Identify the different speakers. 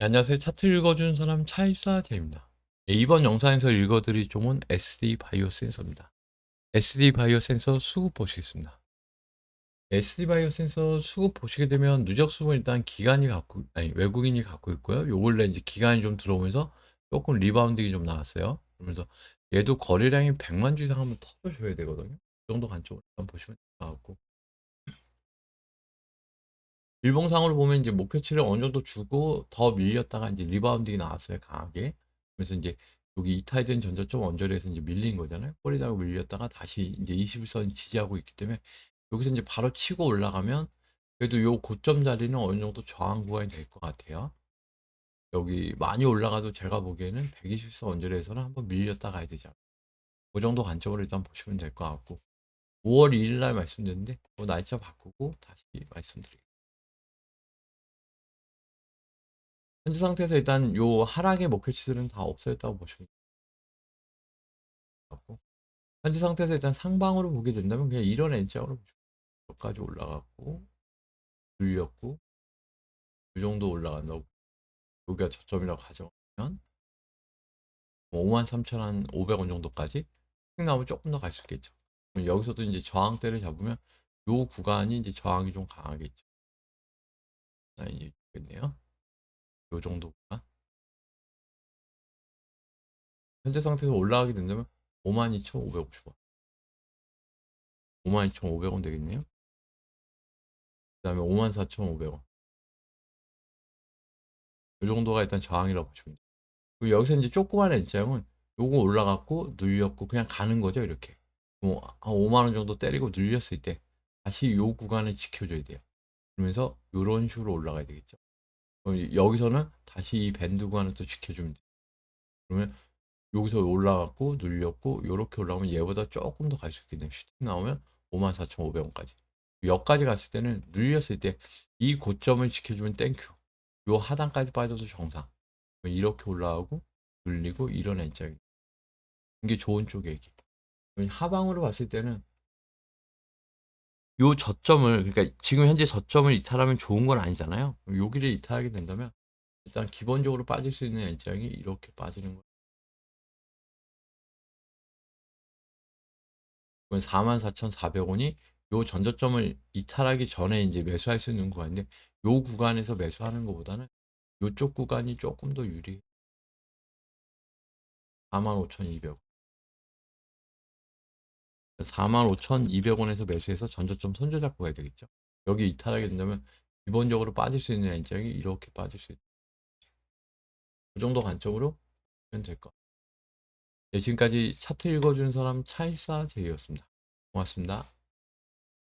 Speaker 1: 네, 안녕하세요. 차트 읽어주는 사람 차일사제입니다. 네, 이번 영상에서 읽어드릴 종은 SD 바이오 센서입니다. SD 바이오 센서 수급 보시겠습니다. SD 바이오 센서 수급 보시게 되면 누적 수급은 일단 기관이 갖고 아니 외국인이 갖고 있고요. 요 근래 이제 기관이 좀 들어오면서 조금 리바운딩이 좀 나왔어요. 그러면서 얘도 거래량이 100만 주 이상 한번 터져줘야 되거든요. 그 정도 관점으로 일단 보시면 될 것 같고 일봉상으로 보면 이제 목표치를 어느 정도 주고 더 밀렸다가 이제 리바운딩이 나왔어요 강하게. 그래서 이제 여기 이탈된 전저점 원저리에서 이제 밀린 거잖아요. 꼬리다가 밀렸다가 다시 이제 21선 지지하고 있기 때문에 여기서 이제 바로 치고 올라가면 그래도 요 고점 자리는 어느 정도 저항 구간이 될 것 같아요. 여기 많이 올라가도 제가 보기에는 120선 원저리에서는 한번 밀렸다 가야 되지 않을까. 그 정도 관점으로 일단 보시면 될 것 같고. 5월 2일 날 말씀드렸는데 그 날짜 바꾸고 다시 말씀드릴게요 현재 상태에서 일단 요 하락의 목표치들은 다 없어졌다고 보시면 되고 현재 상태에서 일단 상방으로 보게 된다면 그냥 이런 N자로 여기까지 올라갔고 눌렸고 이 정도 올라간다고 여기가 저점이라고 가정하면 53,500원 정도까지 쭉 나오면 조금 더 갈 수 있겠죠. 그럼 여기서도 이제 저항대를 잡으면 요 구간이 이제 저항이 좀 강하겠죠. 라인이 있겠네요. 요 정도가? 현재 상태에서 올라가게 된다면 52,550원. 52,500원 되겠네요. 그 다음에 54,500원. 이 정도가 일단 저항이라고 보시면 돼요 그리고 여기서 이제 조그만 N자형은 요거 올라갔고 눌렸고 그냥 가는 거죠 이렇게. 뭐한 5만원 정도 때리고 눌렸을 때 다시 요 구간을 지켜줘야 돼요. 그러면서 이런 식으로 올라가야 되겠죠 그럼 여기서는 다시 이 밴드 구간을 또 지켜주면 돼요 그러면 여기서 올라갔고 눌렸고 이렇게 올라오면 얘보다 조금 더 갈 수 있겠네요. 슈팅 나오면 54,500원까지. 여기까지 갔을 때는 눌렸을 때 이 고점을 지켜주면 땡큐. 요 하단까지 빠져도 정상. 이렇게 올라가고 눌리고 이런 N자기. 이게 좋은 쪽의 얘기. 하방으로 봤을 때는 요 저점을 그러니까 지금 현재 저점을 이탈하면 좋은 건 아니잖아요. 여기를 이탈하게 된다면 일단 기본적으로 빠질 수 있는 N장이 이렇게 빠지는 거예요. 44,400원이 요 전저점을 이탈하기 전에 이제 매수할 수 있는 구간인데 요 구간에서 매수하는 것보다는 요쪽 구간이 조금 더 유리. 45,200원. 45,200원에서 매수해서 전저점 손절 잡고 가야 되겠죠. 여기 이탈하게 된다면 기본적으로 빠질 수 있는 엔장이 이렇게 빠질 수 있다. 그 정도 관점으로 하면 될 것. 네, 지금까지 차트 읽어주는 사람 차일사 제이였습니다. 고맙습니다.